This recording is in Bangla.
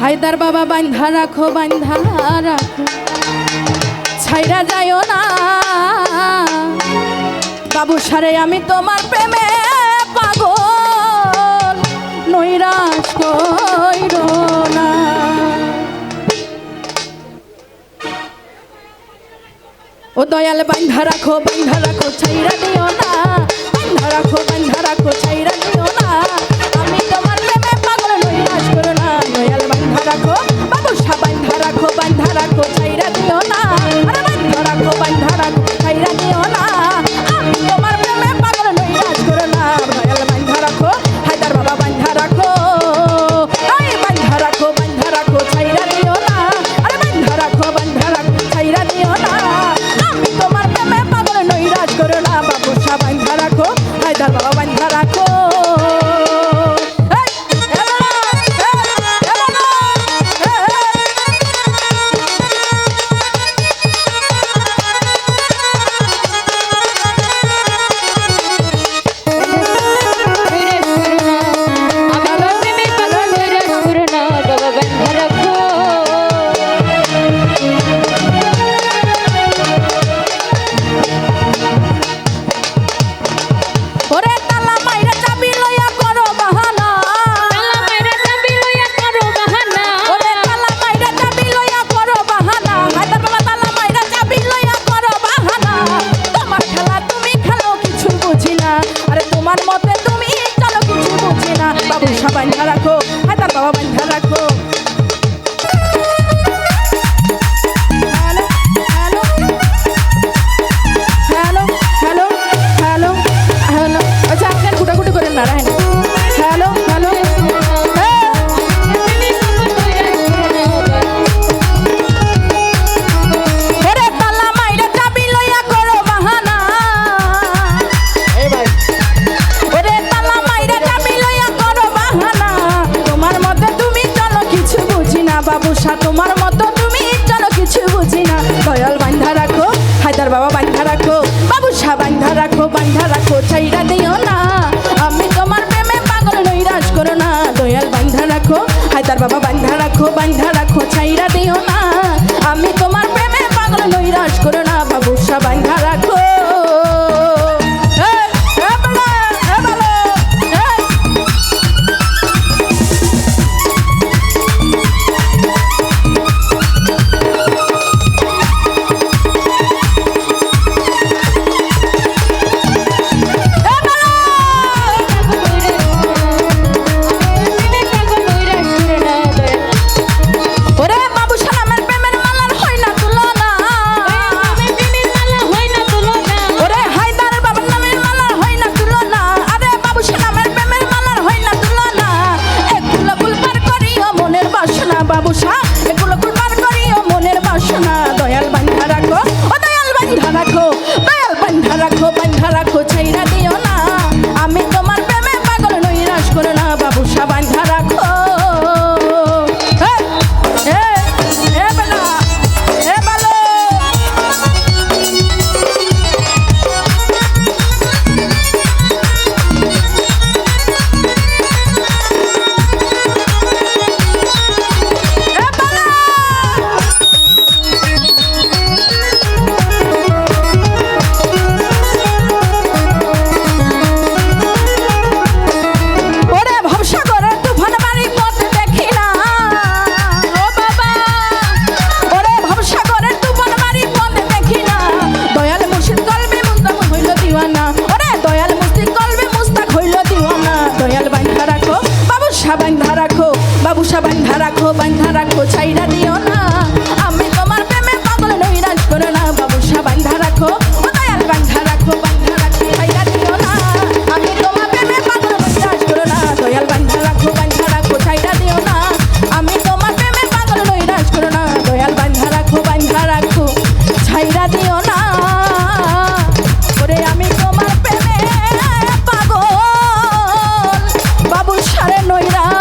হায়দার বাবা বান্ধা রাখো বান্ধা রাখো। ছাইরা যায় না। বাবু সারে, আমি তোমার প্রেমে পাগল। নৈরাশ কইর না। ও দয়াল, বান্ধা রাখো বান্ধা রাখো ছাইরা দিও না। বান্ধা রাখো বান্ধা রাখো ছাইরা দিও Bye-bye. আশা তোমার মতো তুমি জানো কিছু বুঝি না। দয়াল বান্ধা রাখো, হায়দার বাবা বান্ধা রাখো বাবু শাহ বান্ধা রাখো বান্ধা রাখো ছাইরা দিও না। আমি তোমার প্রেমে পাগল নৈরাজ করো না। দয়াল বান্ধা রাখো, হায়দার বাবা বান্ধা রাখো বান্ধা রাখো ছাইরা দিও না। আমি তোমার বাবুসা বান্ধা রাখো বান্ধা রাখো ছাইরা দিও না। আমি তোমার প্রেমে পাগল নৈরাজ করো না, বাবুসা বান্ধা রাখো দয়াল বান্ধা রাখো বান্ধা রাখো ছাইরা দিও না। আমি তোমার প্রেমে পাগল নৈরাজ করো না, দয়াল বান্ধা রাখো বান্ধা রাখো ছাইরা দিও না। আমি তোমার প্রেমে পাগল নৈরাজ করো না, দয়াল বান্ধা রাখো বান্ধা রাখো ছাইরা দিও না। ওরে আমি তোমার প্রেমে পাগল বাবুর সারে নৈরাজ